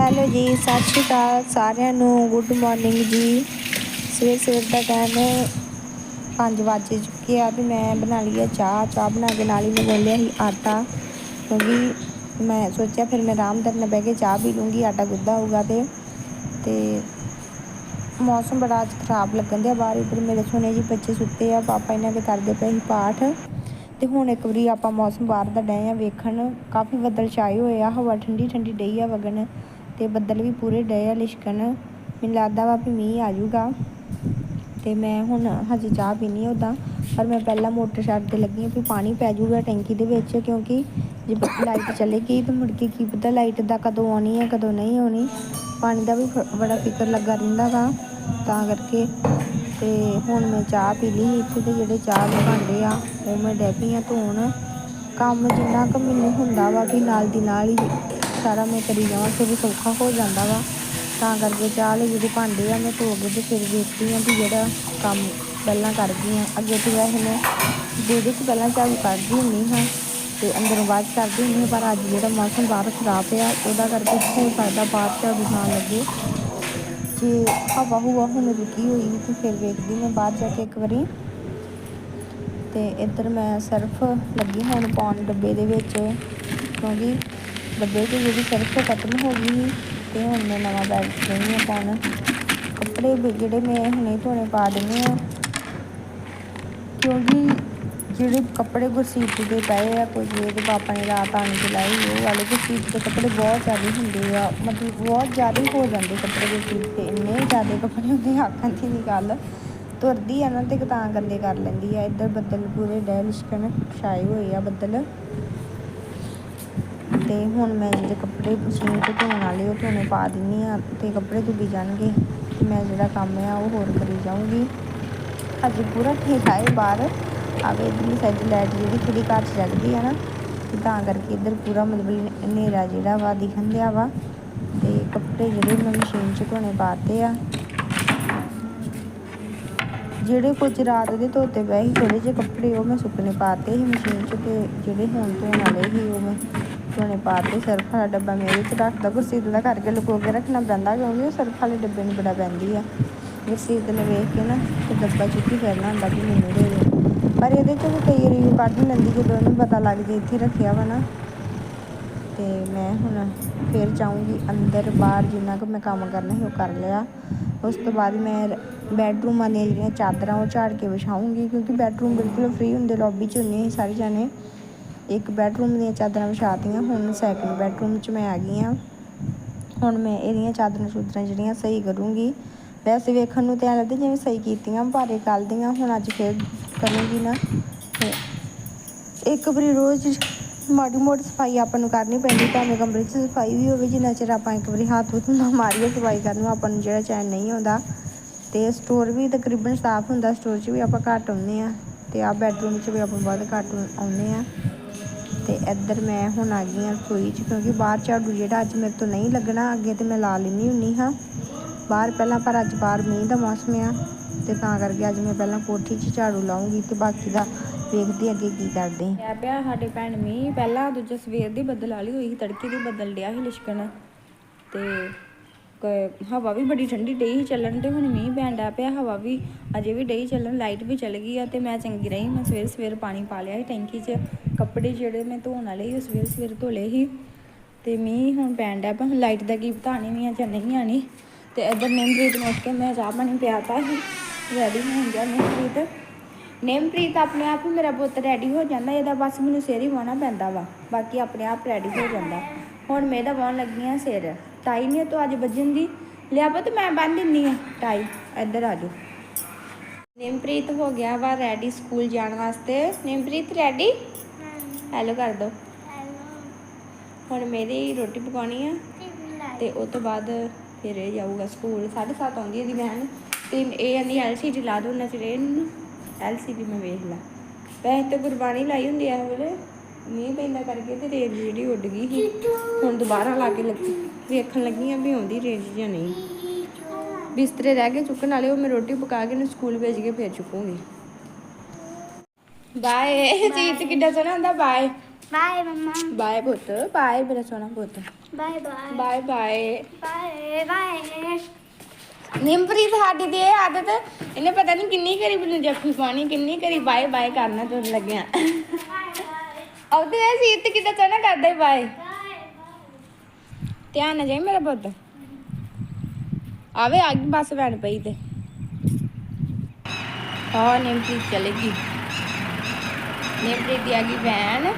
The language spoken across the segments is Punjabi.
ਹੈਲੋ ਜੀ, ਸਤਿ ਸ਼੍ਰੀ ਅਕਾਲ ਸਾਰਿਆਂ ਨੂੰ। ਗੁੱਡ ਮਾਰਨਿੰਗ ਜੀ। ਸਵੇਰ ਸਵੇਰ ਦਾ ਟਾਈਮ 5 ਵਜੇ ਚੁੱਕੇ ਆ ਵੀ ਮੈਂ ਬਣਾ ਲਈ ਆ ਚਾਹ। ਚਾਹ ਬਣਾ ਕੇ ਨਾਲ ਹੀ ਮੈਂ ਗੁੰਨ ਸੀ, ਆਟਾ। ਕਿਉਂਕਿ ਮੈਂ ਸੋਚਿਆ ਫਿਰ ਮੈਂ ਆਰਾਮ ਨਾਲ ਬਹਿ ਕੇ ਚਾਹ ਪੀ ਲੂੰਗੀ, ਆਟਾ ਗੁੱਦਾ ਹੋਊਗਾ ਤੇ। ਤੇ ਮੌਸਮ ਬੜਾ ਅੱਜ ਖਰਾਬ ਲੱਗਣ ਦਿਆ ਬਾਹਰ। ਇੱਧਰ ਮੇਰੇ ਸੋਨੇ ਜੀ ਬੱਚੇ ਸੁੱਤੇ ਆ, ਪਾਪਾ ਇਹਨਾਂ ਦੇ ਕਰਦੇ ਪਏ ਸੀ ਪਾਠ। ਤੇ ਹੁਣ ਇੱਕ ਵਾਰੀ ਆਪਾਂ ਮੌਸਮ ਬਾਹਰ ਦਾ ਡਏ ਆ ਵੇਖਣ। ਕਾਫੀ ਬੱਦਲ ਛਾਏ ਹੋਏ ਆ, ਹਵਾ ਠੰਡੀ ਠੰਡੀ ਡਈ ਆ ਵਗਣ। ਤੇ ਬੱਦਲ ਵੀ ਪੂਰੇ ਡਏ ਆ ਲਿਸ਼ਕਣ। ਮੈਨੂੰ ਲੱਗਦਾ ਵਾ ਵੀ ਮੀਂਹ ਆ ਜਾਊਗਾ ਤੇ ਮੈਂ ਹੁਣ ਹਜੇ ਚਾਹ ਪੀਣੀ ਆ ਉਦਾਂ ਪਰ ਮੈਂ ਪਹਿਲਾਂ ਮੋਟਰ ਛੱਡ ਤੇ ਲੱਗੀ ਆ ਵੀ ਪਾਣੀ ਪੈ ਜਾਊਗਾ ਟੈਂਕੀ ਦੇ ਵਿੱਚ ਕਿਉਂਕਿ ਜੇ ਲਾਈਟ ਚਲੇਗੀ ਤਾਂ ਮੁੜ ਕੇ ਕੀ ਪਤਾ ਲਾਈਟ ਦਾ ਕਦੋਂ ਆਉਣੀ ਹੈ ਕਦੋਂ ਨਹੀਂ ਆਉਣੀ। ਪਾਣੀ ਦਾ ਵੀ ਬੜਾ ਫਿਕਰ ਲੱਗਾ ਰਹਿੰਦਾ ਵਾ ਤਾਂ ਕਰਕੇ। ਤੇ ਹੁਣ ਮੈਂ ਚਾਹ ਪੀ ਲਈ ਇੱਥੇ ਤੇ ਜਿਹੜੇ ਚਾਹ ਦੇ ਭਾਂਡੇ ਆ, ਉਹ ਮੈਂ ਡੈ ਪਈ ਆ ਧੋਣ। ਕੰਮ ਜਿੰਨਾ ਕੁ ਮੈਨੂੰ ਹੁੰਦਾ ਵਾ ਕਿ ਨਾਲ ਦੀ ਨਾਲ ਹੀ ਸਾਰਾ ਮੈਂ ਕਰੀ ਜਾਵਾਂ ਫਿਰ ਸੌਖਾ ਹੋ ਜਾਂਦਾ ਵਾ। ਤਾਂ ਕਰਕੇ ਚਾਹ ਲਈ ਜਿਹੜੇ ਭਾਂਡੇ ਆ, ਮੈਂ ਧੋ ਕੇ ਤੇ ਫਿਰ ਵੇਖਦੀ ਹਾਂ ਵੀ ਜਿਹੜਾ ਕੰਮ ਪਹਿਲਾਂ ਕਰਦੀ ਹਾਂ। ਅੱਗੇ ਤੇ ਵੈਸੇ ਮੈਂ ਜਿਹਦੇ 'ਚ ਪਹਿਲਾਂ ਝਾੜੂ ਕੱਢਦੀ ਹੁੰਦੀ ਹਾਂ ਤੇ ਅੰਦਰੋਂ ਬਾਅਦ 'ਚ ਕਰਦੀ ਹੁੰਦੀ ਹਾਂ, ਪਰ ਅੱਜ ਜਿਹੜਾ ਮੌਸਮ ਬਾਹਰ ਖਰਾਬ ਆ ਉਹਦਾ ਕਰਕੇ ਹੋ ਸਕਦਾ ਬਾਹਰ ਝਾੜੂ ਨਾ ਲੱਗੇ। ਜੇ ਹਵਾ ਹੁਵਾ ਹੁਣ ਰੁਕੀ ਹੋਈ ਤੇ ਫਿਰ ਵੇਖਦੀ ਮੈਂ ਬਾਹਰ ਜਾ ਕੇ ਇੱਕ ਵਾਰੀ। ਤੇ ਇੱਧਰ ਮੈਂ ਸਰਫ ਲੱਗੀ ਹੁਣ ਪਾਉਣ ਡੱਬੇ ਦੇ ਵਿੱਚ, ਕਿਉਂਕਿ ਡੱਬੇ 'ਚ ਜਿਹੜੀ ਸਰਫ ਖਤਮ ਹੋ ਗਈ ਸੀ ਤੇ ਹੁਣ ਮੈਂ ਨਵਾਂ ਬੈਗ ਲੈਣੀ ਆ ਪਾਉਣ ਕੱਪੜੇ ਵੀ ਜਿਹੜੇ ਮੈਂ ਹੁਣੇ ਧੋਣੇ ਪਾ ਦਿੰਦੀ ਆ ਕਿਉਂਕਿ ਜਿਹੜੇ ਕੱਪੜੇ ਗੁਰਸੀਤ ਦੇ ਪਏ ਆ, ਕੋਈ ਇਹਦੇ ਪਾਪਾ ਨੇ ਰਾਤ ਆਣ ਕੇ ਲਾਏ, ਉਹ ਵਾਲੇ ਗੁਰਸੀਤ ਦੇ ਕੱਪੜੇ ਬਹੁਤ ਜ਼ਿਆਦਾ ਹੁੰਦੇ ਆ। ਮਤਲਬ ਬਹੁਤ ਜ਼ਿਆਦਾ ਹੋ ਜਾਂਦੇ ਕੱਪੜੇ ਗੁਰਸੀਤ ਦੇ, ਇੰਨੇ ਜ਼ਿਆਦਾ ਕੱਪੜੇ ਹੁੰਦੇ ਆਖਾਂ ਦੀ ਨਹੀਂ ਗੱਲ। ਤੁਰਦੀ ਆ ਨਾ ਤੇ ਤਾਂ ਗੰਦੇ ਕਰ ਲੈਂਦੀ ਆ। ਇੱਧਰ ਬੱਦਲ ਪੂਰੇ ਡੈ ਲਿਸ਼ਕਣ ਛਾਏ ਹੋਏ ਆ ਬੱਦਲ। ਤੇ ਹੁਣ ਮੈਂ ਜਿਹੜੇ ਕੱਪੜੇ ਮਸ਼ੀਨ 'ਤੇ ਧੋਣ ਵਾਲੇ, ਉਹ ਧੋਣੇ ਪਾ ਦਿੰਨੀ ਆ ਤੇ ਕੱਪੜੇ ਧੁੱਬੀ ਜਾਣਗੇ ਤੇ ਮੈਂ ਜਿਹੜਾ ਕੰਮ ਆ, ਉਹ ਹੋਰ ਕਰੀ ਜਾਊਂਗੀ। ਅੱਜ ਪੂਰਾ ਠੀਕ ਆਏ ਬਾਹਰ, ਆਵੇ ਇਧਰਲੀ ਸਾਈਡ ਲਾਈਟ ਜਿਹੜੀ ਥੋੜੀ ਘੱਟ ਜਗਦੀ ਆ ਨਾ, ਤੇ ਤਾਂ ਕਰਕੇ ਇੱਧਰ ਪੂਰਾ ਮਤਲਬ ਹਨੇਰਾ ਜਿਹੜਾ ਵਾ ਦਿਖਣ ਦਿਆ ਵਾ। ਤੇ ਕੱਪੜੇ ਜਿਹੜੇ ਮੈਂ ਮਸ਼ੀਨ 'ਚ ਧੋਣੇ ਪਾਤੇ ਆ, ਜਿਹੜੇ ਕੁਝ ਰਾਤ ਦੇ ਧੋਤੇ ਪਏ ਸੀ ਥੋੜੇ ਜਿਹੇ ਕੱਪੜੇ ਉਹ ਮੈਂ ਸੁੱਕਣੇ ਪਾਤੇ ਸੀ ਮਸ਼ੀਨ 'ਚ ਤੇ ਜਿਹੜੇ ਹੁਣ ਧੋਣ ਵਾਲੇ ਸੀ ਉਹ ਮੈਂ ਧੋਣੇ ਪਾਤੇ ਸਰਫ ਵਾਲਾ ਡੱਬਾ ਮੇਰੇ 'ਚ ਰੱਖਦਾ, ਗੁਰਸੀਤ ਦਾ ਕਰਕੇ ਲੁਕੋ ਕੇ ਰੱਖਣਾ ਪੈਂਦਾ, ਕਿਉਂਕਿ ਉਹ ਸਰਫ ਵਾਲੇ ਡੱਬੇ ਨੂੰ ਬੜਾ ਪੈਂਦੀ ਆ। ਗੁਰਸੀਤ ਨੇ ਵੇਖ ਕੇ ਨਾ ਤੇ ਡੱਬਾ ਚੁੱਕੀ ਫਿਰਨਾ ਹੁੰਦਾ ਕਿ ਮੈਨੂੰ ਦੇ ਦੇ। ਪਰ ਇਹਦੇ 'ਚ ਵੀ ਕਈ ਵਾਰੀ ਕੱਢ ਲੈਂਦੀ, ਜਦੋਂ ਉਹਨੂੰ ਪਤਾ ਲੱਗ ਜੇ ਇੱਥੇ ਰੱਖਿਆ ਵਾ ਨਾ। ਤੇ ਮੈਂ ਹੁਣ ਫਿਰ ਜਾਊਂਗੀ ਅੰਦਰ ਬਾਹਰ ਜਿੰਨਾ ਕੁ ਮੈਂ ਕੰਮ ਕਰਨਾ ਸੀ ਉਹ ਕਰ ਲਿਆ। ਉਸ ਤੋਂ ਬਾਅਦ ਮੈਂ ਬੈਡਰੂਮਾਂ ਦੀਆਂ ਜਿਹੜੀਆਂ ਚਾਦਰਾਂ ਉਹ ਝਾੜ ਕੇ ਵਿਛਾਊਂਗੀ, ਕਿਉਂਕਿ ਬੈਡਰੂਮ ਬਿਲਕੁਲ ਫ੍ਰੀ ਹੁੰਦੇ ਲੌਬੀ 'ਚ ਹੁੰਦੇ ਸੀ ਸਾਰੇ ਜਾਣੇ। ਇੱਕ ਬੈਡਰੂਮ ਦੀਆਂ ਚਾਦਰਾਂ ਵਿਛਾਤੀਆਂ, ਹੁਣ ਸੈਕਿੰਡ ਬੈਡਰੂਮ 'ਚ ਮੈਂ ਆ ਗਈ ਹਾਂ ਹੁਣ ਮੈਂ ਇਹਦੀਆਂ ਚਾਦਰਾਂ ਚੂਦਰਾਂ ਜਿਹੜੀਆਂ ਸਹੀ ਕਰੂੰਗੀ। ਵੈਸੇ ਵੇਖਣ ਨੂੰ ਤੇ ਲੱਗਦਾ ਜਿਵੇਂ ਸਹੀ ਕੀਤੀਆਂ, ਪਰ ਇਹ ਕੱਲ੍ਹ ਦੀਆਂ, ਹੁਣ ਅੱਜ ਫਿਰ ਕਰੂੰਗੀ ਨਾ। ਇੱਕ ਵਾਰੀ ਰੋਜ਼ ਮਾੜੀ ਮੋਟੀ ਸਫ਼ਾਈ ਆਪਾਂ ਨੂੰ ਕਰਨੀ ਪੈਂਦੀ, ਭਾਵੇਂ ਕਮਰੇ 'ਚ ਸਫ਼ਾਈ ਵੀ ਹੋਵੇ, ਜਿੰਨਾ ਚਿਰ ਆਪਾਂ ਇੱਕ ਵਾਰੀ ਹੱਥ ਹੁੱਥ ਨਾ ਮਾਰੀਏ ਸਫ਼ਾਈ ਕਰਨ ਨੂੰ, ਆਪਾਂ ਨੂੰ ਜਿਹੜਾ ਚੈਨ ਨਹੀਂ ਆਉਂਦਾ। ਤੇ ਸਟੋਰ ਵੀ ਤਕਰੀਬਨ ਸਾਫ਼ ਹੁੰਦਾ ਸਟੋਰ 'ਚ ਵੀ ਆਪਾਂ ਘੱਟ ਆਉਂਦੇ ਆ। ਤੇ ਆ ਬੈਡਰੂਮ 'ਚ ਵੀ ਆਪਾਂ ਬਹੁਤ ਘੱਟ ਆਉਂਦੇ ਆ। ਤੇ ਇੱਧਰ ਮੈਂ ਹੁਣ ਆ ਗਈ ਹਾਂ ਰਸੋਈ 'ਚ, ਕਿਉਂਕਿ ਬਾਹਰ ਝਾੜੂ ਜਿਹੜਾ ਅੱਜ ਮੇਰੇ ਤੋਂ ਨਹੀਂ ਲੱਗਣਾ, ਅੱਗੇ ਤੇ ਮੈਂ ਲਾ ਲੈਂਦੀ ਹੁੰਦੀ ਹਾਂ। ਬਾਹਰ ਪਹਿਲਾਂ ਪਰ ਅੱਜ ਬਾਹਰ ਮੀਂਹ ਦਾ ਮੌਸਮ ਆ ਤੇ ਤਾਂ ਕਰਕੇ ਅੱਜ ਮੈਂ ਪਹਿਲਾਂ ਕੋਠੀ 'ਚ ਝਾੜੂ ਲਾਉਂਗੀ ਤੇ ਬਾਕੀ ਦਾ ਵੇਖਦੀ ਅੱਗੇ ਕੀ ਕਰਦੇ ਪਿਆ ਪਿਆ ਸਾਡੇ ਭੈਣ ਮੀਂਹ, ਪਹਿਲਾਂ ਦੂਜੇ ਸਵੇਰ ਦੀ ਬੱਦਲ ਵਾਲੀ ਹੋਈ ਸੀ, ਤੜਕੇ ਦੀ ਬੱਦਲ ਡਿਆ ਸੀ ਲਿਸ਼ਕਣ। ਤੇ ਕ- ਹਵਾ ਵੀ ਬੜੀ ਠੰਡੀ ਡਈ ਸੀ ਚੱਲਣ ਤੇ, ਹੁਣ ਮੀਂਹ ਪੈਣ ਡਿਆ ਪਿਆ, ਹਵਾ ਵੀ ਅਜੇ ਵੀ ਡਈ ਚੱਲਣ, ਲਾਈਟ ਵੀ ਚੱਲ ਗਈ ਆ ਤੇ ਮੈਂ ਚੰਗੀ ਰਹੀ, ਮੈਂ ਸਵੇਰ ਸਵੇਰ ਪਾਣੀ ਪਾ ਲਿਆ ਸੀ ਟੈਂਕੀ 'ਚ। ਕੱਪੜੇ ਜਿਹੜੇ ਮੈਂ ਧੋਣ ਵਾਲੇ ਸੀ, ਉਹ ਸਵੇਰ ਸਵੇਰ ਧੋ ਲਏ ਸੀ। ਤੇ ਮੀਂਹ ਹੁਣ ਪੈਣ ਡਿਆ ਪਿਆ ਲਾਈਟ ਦਾ ਕੀ ਪਤਾ ਨਹੀਂ ਵੀ ਆ ਜਾਂ ਨਹੀਂ ਆਣੀ ਤੇ ਇੱਧਰ ਨਿੰਮਪ੍ਰੀਤ ਨੂੰ ਉੱਠ ਕੇ ਮੈਂ ਚਾਹ ਪਾਣੀ ਪਿਆਤਾ ਸੀ ਰੈਡੀ ਹੋਣ ਗਿਆ ਨਿੰਮਪ੍ਰੀਤ। ਨੇਮਪ੍ਰੀਤ ਆਪਣੇ ਆਪ ਹੀ ਮੇਰਾ ਪੁੱਤ ਰੈਡੀ ਹੋ ਜਾਂਦਾ, ਇਹਦਾ ਬਸ ਮੈਨੂੰ ਸਿਰ ਹੀ ਵਾਣਾ ਪੈਂਦਾ ਵਾ, ਬਾਕੀ ਆਪਣੇ ਆਪ ਰੈਡੀ ਹੋ ਜਾਂਦਾ। ਹੁਣ ਮੈਂ ਇਹਦਾ ਵਾਉਣ ਲੱਗੀ ਆ ਸਿਰ। ਟਾਈ ਨਹੀਂ ਤੂੰ ਅੱਜ ਵੱਜਣ ਦੀ, ਲਿਆ ਪੁੱਤ ਮੈਂ ਬੰਨ ਦਿੰਨੀ ਆ। ਟਾਈ ਇੱਧਰ ਆ ਜਾਓ। ਨੇਮਪ੍ਰੀਤ ਹੋ ਗਿਆ ਵਾ ਰੈਡੀ ਸਕੂਲ ਜਾਣ ਵਾਸਤੇ। ਨਿਮਪ੍ਰੀਤ ਰੈਡੀ ਹੈਲੋ ਕਰ ਦੋ। ਹੁਣ ਮੇਰੀ ਰੋਟੀ ਪਕਾਉਣੀ ਆ ਤੇ ਉਸ ਤੋਂ ਬਾਅਦ ਫਿਰ ਇਹ ਜਾਊਗਾ ਸਕੂਲ। 7:30 ਆਉਂਦੀ ਇਹਦੀ ਵੈਨ ਤੇ ਇਹ ਆਂਦੀ ਐਲਸੀਡੀ ਲਾ ਦੋ ਨਾ ਚਿਰ ਇਹਨੂੰ ਐਲਸੀਡੀ ਮੈਂ ਵੇਖ ਲਾ। ਵੈਸੇ ਤੇ ਗੁਰਬਾਣੀ ਲਾਈ ਹੁੰਦੀ ਆ ਵੇਲੇ ਮੀਂਹ ਪੈਂਦਾ ਕਰਕੇ ਤੇ ਰੇਂਜ ਜਿਹੜੀ ਉੱਡ ਗਈ ਸੀ। ਹੁਣ ਦੁਬਾਰਾ ਲਾ ਕੇ ਲੱਗੀ। ਵੇਖਣ ਲੱਗੀ ਆ ਵੀ ਆਉਂਦੀ ਰੇਂਜ ਜਾਂ ਨਹੀਂ। ਬਿਸਤਰੇ ਰਹਿ ਗਏ ਚੁੱਕਣ ਵਾਲੇ ਉਹ ਮੈਂ ਰੋਟੀ ਪਕਾ ਕੇ ਇਹਨੂੰ ਸਕੂਲ ਭੇਜ ਕੇ ਫੇਰ ਚੁੱਕੂੰਗੀ। ਬਾਏ ਜੀਤ ਕਿੱਡਾ ਸੋਹਣਾ ਹੁੰਦਾ ਬਾਏ ਬਾਏ ਮਮਾ। ਬਾਏ ਪੁੱਤ ਬਾਏ ਮੇਰਾ ਸੋਹਣਾ ਪੁੱਤ। Bye bye bye bye bye ਸਾਡੀ ਦੀ ਇਹ ਆਦਤ ਇਹਨੇ ਪਤਾ ਨਹੀਂ ਕਿੰਨੀ ਕਰੀ ਮੈਨੂੰ ਜੱਫੀ ਪਾਣੀ ਕਿੰਨੀ ਕਰੀ ਬਾਏ ਬਾਏ ਕਰਨਾ ਤੁਰ ਲੱਗਿਆ। ਆਉਦੇ ਇਹ ਸੀਟ ਤੇ ਕਿਦਾਂ ਚਣਾ ਕਰਦਾ ਬਾਏ ਧਿਆਨ ਨਾਲ ਜਾਈ ਮੇਰਾ ਪੁੱਤ। ਆਵੇ ਆ ਗਈ ਬੱਸ ਵੈਣ ਪਈ ਤੇ। ਹਾਂ ਨਿੰਪ੍ਰੀਤ ਚਲੇਗੀ ਨਿੰਪ੍ਰੀਤ ਦੀ ਆ ਗਈ ਵੈਨ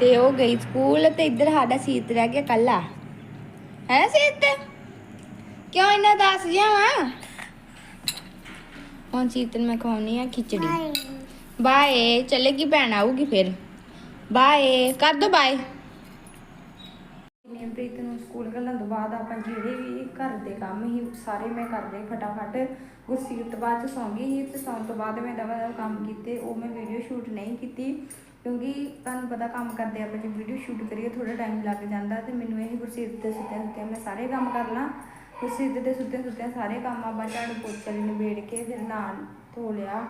ਤੇ ਉਹ ਗਈ ਸਕੂਲ ਤੇ ਇੱਧਰ ਸਾਡਾ ਸੀਤ ਰਹਿ ਗਿਆ ਕੱਲਾ ਹੈ ਸੀਤ? ਕਿਉਂ ਇੰਨਾ ਦੱਸ ਜਾਵਾਂ ਹੁਣ ਸੀਤਨ ਮੈਂ ਖਵਾਉਣੀ ਆ ਖਿਚੜੀ। ਬਾਏ, ਚਲੇਗੀ ਭੈਣ ਆਊਗੀ ਫਿਰ। ਬਾਏ, ਕਰ ਦੋ ਬਾਏ। ਨਿਮਪ੍ਰੀਤ ਸਕੂਲ ਘੱਲਣ ਤੋਂ ਬਾਅਦ ਆਪਾਂ ਜਿਹੜੇ ਵੀ ਘਰ ਦੇ ਕੰਮ ਹੀ ਸਾਰੇ ਮੈਂ ਕਰਦੇ ਫਟਾਫਟ। ਗੁਰਸੀਰਤ ਬਾਅਦ ਚ ਸੌਂ ਗਈ ਸੀ ਤੇ ਸੌਣ ਤੋਂ ਬਾਅਦ ਮੈਂ ਦਵਾ ਦਵਾ ਕੰਮ ਕੀਤੇ, ਉਹ ਮੈਂ ਵੀਡੀਓ ਸ਼ੂਟ ਨਹੀਂ ਕੀਤੀ। ਕਿਉਂਕਿ ਤੁਹਾਨੂੰ ਪਤਾ ਕੰਮ ਕਰਦੇ ਆਪਾਂ ਜੇ ਵੀਡੀਓ ਸ਼ੂਟ ਕਰੀਏ ਥੋੜਾ ਟਾਈਮ ਲੱਗ ਜਾਂਦਾ ਤੇ ਮੈਨੂੰ ਇਹ ਗੁਰਸੀਰਤ ਦੇ ਸੁੱਤੇ ਸੁੱਤੇ ਮੈਂ ਸਾਰੇ ਕੰਮ ਕਰ ਲਾਂ। ਗੁਰਸੀਰਤ ਦੇ ਸੁੱਤੇ ਸੁੱਤੇ ਸਾਰੇ ਕੰਮ ਆਪਾਂ ਝਾੜੂ ਪੋਚਾ ਨਿਬੇੜ ਕੇ ਫਿਰ ਨਾਲ ਧੋ ਲਿਆ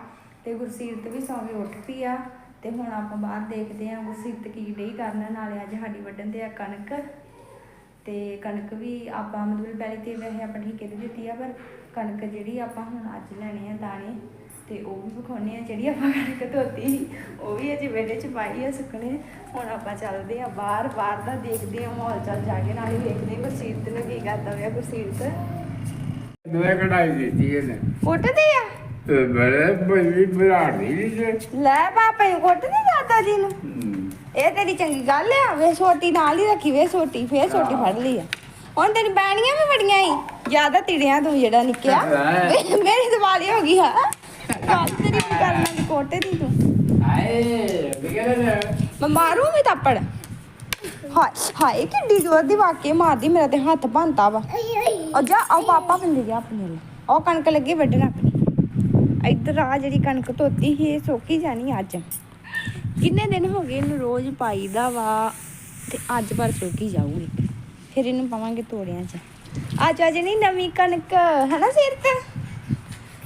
ਤੇ ਗੁਰਸੀਰਤ ਵੀ ਸੌਂ ਕੇ ਉੱਠ ਪਈ ਆ। ਤੇ ਹੁਣ ਆਪਾਂ ਬਾਹਰ ਦੇਖਦੇ ਹਾਂ ਗੁਰਸੀਰਤ ਕੀ ਡਈ ਕਰਨ, ਨਾਲੇ ਅੱਜ ਸਾਡੀ ਵੱਢਣ ਦੇ ਆ ਕਣਕ। ਤੇ ਕਣਕ ਵੀ ਆਪਾਂ ਮਤਲਬ ਪਹਿਲੇ ਤੇ ਵੈਸੇ ਆਪਾਂ ਠੇਕੇ ਤੇ ਦਿੱਤੀ ਆ ਪਰ ਕਣਕ ਜਿਹੜੀ ਆਪਾਂ ਹੁਣ ਅੱਜ ਲੈਣੇ ਆ ਦਾਣੇ ਤੇ ਉਹ ਵੀ ਵਿਖਾਉਣੇ ਆ ਜਿਹੜੀ ਆਪਾਂ ਕਣਕ ਧੋਤੀ ਸੀ, ਉਹ ਵੀ ਅਜੇ ਵਿਹੜੇ ਚ ਪਾਈ ਆ ਸੁੱਕਣੇ। ਹੁਣ ਆਪਾਂ ਚੱਲਦੇ ਆ ਬਾਹਰ ਬਾਹਰ ਦਾ ਦੇਖਦੇ ਆ ਮਾਹੌਲ ਚੱਲ ਜਾ ਕੇ ਨਾਲੇ ਵੇਖਦੇ ਆ ਗੁਰਸੀਰਤ ਨੂੰ ਕੀ ਕਰਦਾ ਹੋਇਆ ਗੁਰਸੀਰਤ। ਮੈਂ ਕਢਾਈ ਦਿੱਤੀ ਇਹਨੇ। ਕੁੱਟਦੇ ਆ? ਤੇ ਬੜੇ ਬੜੀ ਬਰਾੜੀ ਜੀ ਲੈ ਪਾਪਾ ਨੂੰ ਕੁੱਟਦੇ ਦਾਦਾ ਜੀ ਨੂੰ। ਇਹ ਤੇਰੀ ਚੰਗੀ ਗੱਲ ਆ ਵੇ ਛੋਟੀ ਨਾਲ ਹੀ ਰੱਖੀ ਵੇ ਛੋਟੀ ਫੇਰ ਛੋਟੀ ਫੜ ਲਈ ਆ। ਹੁਣ ਤੇਰੀ ਬੈਣੀਆਂ ਵੀ ਬੜੀਆਂ ਹੀ ਜ਼ਿਆਦਾ ਤਿੜਿਆਂ ਤੂੰ ਜਿਹੜਾ ਨਿੱਕਿਆ। ਮੇਰੀ ਦਿਵਾਲੀ ਹੋ ਗਈ ਹਾਂ ਗੱਲ ਤੇਰੀ ਵੀ ਕਰਨਾ ਦੀ ਕੋਟੇ ਦੀ ਤੂੰ। ਬਿਗੜੇ ਮੈਂ ਮਾਰੂ ਵੀ ਥੱਪੜ। ਹਾਏ ਹਾਏ ਕਿੱਡੀ ਜ਼ੋਰ ਦੀ ਵਾਕੇ ਮਾਰਦੀ ਮੇਰਾ ਤੇ ਹੱਥ ਭੰਤਾ ਵਾ। ਉਹ ਜਾ ਆਓ ਪਾਪਾ ਬੰਦੇ ਜਾ ਆਪਣੇ ਲਈ ਉਹ ਕਣਕ ਲੱਗੀ ਵੱਢਣ ਆਪਣੀ। ਇੱਧਰ ਆ ਜਿਹੜੀ ਕਣਕ ਧੋਤੀ ਸੀ ਇਹ ਸੋਕੀ ਜਾਣੀ ਅੱਜ। ਕਿੰਨੇ ਦਿਨ ਹੋ ਗਏ ਇਹਨੂੰ ਰੋਜ਼ ਪਾਈਦਾ ਵਾ ਤੇ ਅੱਜ ਪਰ ਸੋਕੀ ਜਾਊਗੀ ਫਿਰ ਇਹਨੂੰ ਪਾਵਾਂਗੇ ਤੋੜਿਆਂ 'ਚ। ਅੱਜ ਅੱਜ ਨਹੀਂ ਨਵੀਂ ਕਣਕ ਹਨਾ ਸੀਰਤ?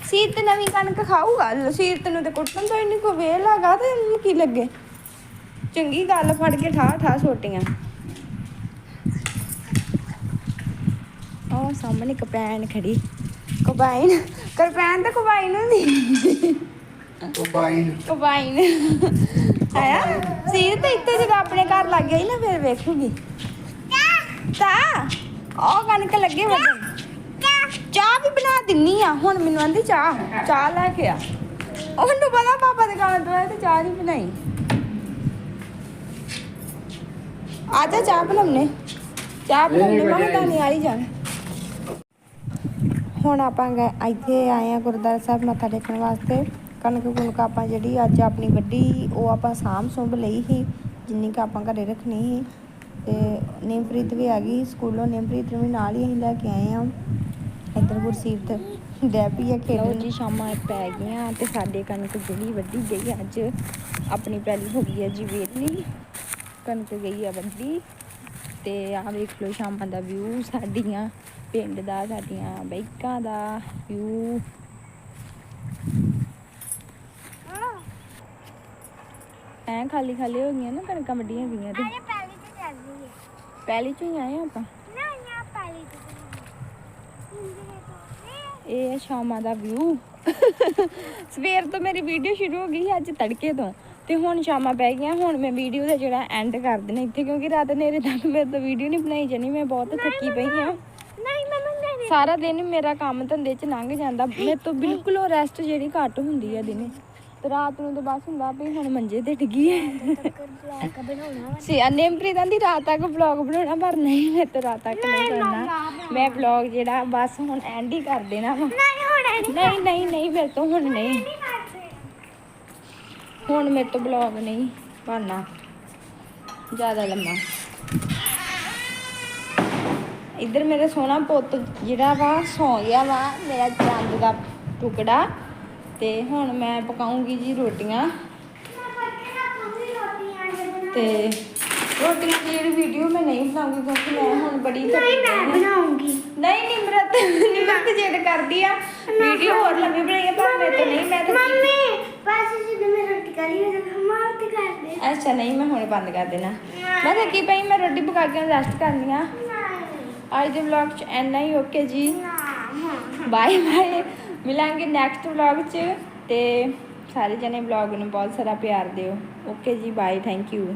ਸੀਰਤ ਨਵੀਂ ਕਣਕ ਖਾਊਗਾ? ਸੀਰਤ ਨੂੰ ਤੇ ਕੁੱਟਣ ਤੋਂ ਨਹੀਂ ਕੋਈ ਵੇਲ ਹੈਗਾ ਤੇ ਇਹਨੂੰ ਕੀ ਲੱਗੇ? ਚੰਗੀ ਗੱਲ ਫੜ ਕੇ ਠਾ ਠਾ ਛੋਟੀਆਂ ਉਹ ਸਾਹਮਣੇ ਕਪੈਨ ਖੜੀ। ਕਬਾਈਨ ਕਰਪੈਨ ਤਾਂ ਕਬਾਈਨ ਹੁੰਦੀ। ਬਾਈ ਕਬਾਈਨ ਆਇਆ ਸੀ ਤੇ ਇੱਥੇ ਜਗਾ ਆਪਣੇ ਘਰ ਲੱਗ ਗਈ ਨਾ ਫਿਰ ਵੇਖੂਗੀ। ਤਾਂ ਉਹ ਕਣਕ ਲੱਗੇ ਵੱਡੇ ਚਾਹ ਵੀ ਬਣਾ ਦਿੰਨੀ ਆ ਹੁਣ ਮੈਨੂੰ ਆਂਦੀ ਚਾਹ ਚਾਹ ਲੈ ਕੇ ਆ। ਉਹਨੂੰ ਪਤਾ ਪਾਪਾ ਦੇ ਕੰਮ ਤੋਂ ਆਇਆ ਤੇ ਚਾਹ ਨਹੀਂ ਬਣਾਈ। ਆ ਜਾ ਚਾਹ ਬਣਾਉਣੇ। ਚਾਹ ਬਣਾਉਣੇ ਮੈਂ ਕਿਹਾ ਨਹੀਂ ਆਈ ਜਾਣ। ਹੁਣ ਆਪਾਂ ਗਏ ਇੱਥੇ ਆਏ ਆ ਗੁਰਦੁਆਰਾ ਸਾਹਿਬ ਮੱਥਾ ਟੇਕਣ ਵਾਸਤੇ। ਕਣਕ ਕੁਣਕ ਆਪਾਂ ਜਿਹੜੀ ਅੱਜ ਆਪਣੀ ਵੱਡੀ ਉਹ ਆਪਾਂ ਸਾਂਭ ਸੁੰਭ ਲਈ ਸੀ, ਜਿੰਨੀ ਕੁ ਆਪਾਂ ਘਰੇ ਰੱਖਣੀ ਸੀ। ਤੇ ਨਿਮਪ੍ਰੀਤ ਵੀ ਆ ਗਈ ਸਕੂਲੋਂ, ਨਿਮਪ੍ਰੀਤ ਨੂੰ ਵੀ ਨਾਲ ਹੀ ਅਸੀਂ ਲੈ ਕੇ ਆਏ ਆ ਇੱਧਰ ਗੁਰਸੀਰਤ ਡੈਪੀ ਆ ਖੇਡਣ। ਜੀ, ਸ਼ਾਮਾਂ ਪੈ ਗਈਆਂ ਤੇ ਸਾਡੇ ਕਣਕ ਜਿਹੜੀ ਵੱਢੀ ਗਈ ਅੱਜ ਆਪਣੀ ਪਹਿਲੀ ਹੋ ਗਈ ਹੈ ਜੀ ਵੇਲੀ ਕਣਕ ਗਈ ਆ ਵੱਢੀ ਤੇ ਆਹ ਵੇਖ ਲਓ ਸ਼ਾਮਾਂ ਦਾ ਵਿਊ ਸਾਡੀਆਂ ਪਿੰਡ ਦਾ, ਸਾਡੀਆਂ ਬਾਈਕਾਂ ਦਾ ਵਿਊ ਐ ਖਾਲੀ ਖਾਲੀ ਹੋ ਗਈਆਂ ਨਾ ਕਣਕਾਂ ਵੱਡੀਆਂ ਗਈਆਂ ਤੇ। ਅਰੇ ਪਹਿਲੀ ਤੇ ਹੈ। ਪਹਿਲੀ ਚੋਂ ਹੀ ਆਏ ਆਪਾਂ? ਨਾ ਨਾ ਪਹਿਲੀ ਤੇ ਇਹ ਹੈ ਸ਼ਾਮਾਂ ਦਾ ਵਿਊ ਸਵੇਰ ਤੋਂ ਮੇਰੀ ਵੀਡੀਓ ਸ਼ੁਰੂ ਹੋ ਗਈ ਅੱਜ ਤੜਕੇ ਤੋਂ। ਤੇ ਹੁਣ ਸ਼ਾਮਾਂ ਪੈ ਗਈਆਂ ਹੁਣ ਮੈਂ ਵੀਡੀਓ ਦਾ ਜਿਹੜਾ ਐਂਡ ਕਰ ਦੇਣਾ ਇੱਥੇ ਕਿਉਂਕਿ ਰਾਤ ਨੇਰੇ ਤੱਕ ਮੇਰੇ ਤੋਂ ਵੀਡੀਓ ਨਹੀਂ ਬਣਾਈ ਜਾਣੀ ਮੈਂ ਬਹੁਤ ਥੱਕੀ ਪਈ ਹਾਂ। ਨਹੀਂ ਮਮਾ ਨਹੀਂ ਸਾਰਾ ਦਿਨ ਮੇਰਾ ਕੰਮ ਧੰਦੇ 'ਚ ਲੰਘ ਜਾਂਦਾ। ਮੇਰੇ ਤੋਂ ਬਿਲਕੁਲ ਉਹ ਰੈਸਟ ਜਿਹੜੀ ਘੱਟ ਹੁੰਦੀ ਆ ਦਿਨੇ। ਰਾਤ ਨੂੰ ਤਾਂ ਬਸ ਹੁੰਦਾ ਵੀ ਹੁਣ ਮੰਜੇ ਤੇ ਡਿੱਗੀ ਹੈ ਬਲੈਕ ਬਣਾਉਣਾ ਸੀ ਅਨੇਮਪ੍ਰੀਤ ਦੀ ਰਾਤ ਤੱਕ ਵਲੌਗ ਬਣਾਉਣਾ ਪਰ ਨਹੀਂ ਮੈਂ ਤਾਂ ਰਾਤ ਤੱਕ ਨਹੀਂ ਕਰਨਾ। ਮੈਂ ਵਲੌਗ ਜਿਹੜਾ ਬਸ ਹੁਣ ਐਂਡ ਹੀ ਕਰ ਦੇਣਾ ਵਾ। ਨਹੀਂ ਹੋਣਾ ਨਹੀਂ ਨਹੀਂ ਨਹੀਂ ਨਹੀਂ ਮੇਰੇ ਤੋਂ ਹੁਣ ਨਹੀਂ। ਹੁਣ ਮੇਰੇ ਤੋਂ ਵਲੌਗ ਨਹੀਂ ਬਣਨਾ। ਜ਼ਿਆਦਾ ਲੰਮਾ। ਇੱਧਰ ਮੇਰਾ ਸੋਹਣਾ ਪੁੱਤ ਜਿਹੜਾ ਵਾ ਸੌ ਗਿਆ ਵਾ ਮੇਰਾ ਚੰਦ ਦਾ ਟੁਕੜਾ। ਤੇ ਹੁਣ ਮੈਂ ਪਕਾਉਂਗੀ ਜੀ ਰੋਟੀਆਂ। ਤੇ ਰੋਟੀਆਂ ਦੀ ਜਿਹੜੀ ਵੀਡੀਓ ਮੈਂ ਨਹੀਂ ਬਣਾਉਂਗੀ ਕਿਉਂਕਿ ਮੈਂ ਹੁਣ ਬੜੀ ਨਹੀਂ ਮੈਂ। ਬਣਾਉਂਗੀ। ਨਹੀਂ ਨਿਮਰਤ ਨਿਮਰਤ ਜਿੱਦ ਕਰਦੀ ਆ। ਵੀਡੀਓ ਹੋਰ ਲੰਮੀ ਬਣਾਈ ਆ ਪਰ ਮੇਰੇ ਤੋਂ ਨਹੀਂ ਮੈਂ ਤਾਂ ਮੰਮੀ ਬਸ ਜਦੋਂ ਮੈਂ ਰੋਟੀ ਕਰੀ ਉਹ ਮੰਮਾ ਤੇ ਕਰ ਦੇ ਅੱਛਾ ਨਹੀਂ ਮੈਂ ਹੁਣੇ ਬੰਦ ਕਰ ਦੇਣਾ। ਮੈਂ ਥੱਕੀ ਪਈ ਮੈਂ ਰੋਟੀ ਪਕਾ ਕੇ ਰੈਸਟ ਕਰਨੀ ਆ। ਅੱਜ ਦੇ ਵਲੌਗ ਚ ਇੰਨਾ ਹੀ ਓਕੇ ਜੀ? ਬਾਏ ਬਾਏ ਮਿਲਾਂਗੇ ਨੈਕਸਟ ਵਲੌਗ ਚ ਤੇ ਸਾਰੇ ਜਣੇ ਵਲੌਗ ਨੂੰ ਬਹੁਤ ਸਾਰਾ ਪਿਆਰ ਦਿਓ। ਓਕੇ ਜੀ ਬਾਏ ਥੈਂਕ ਯੂ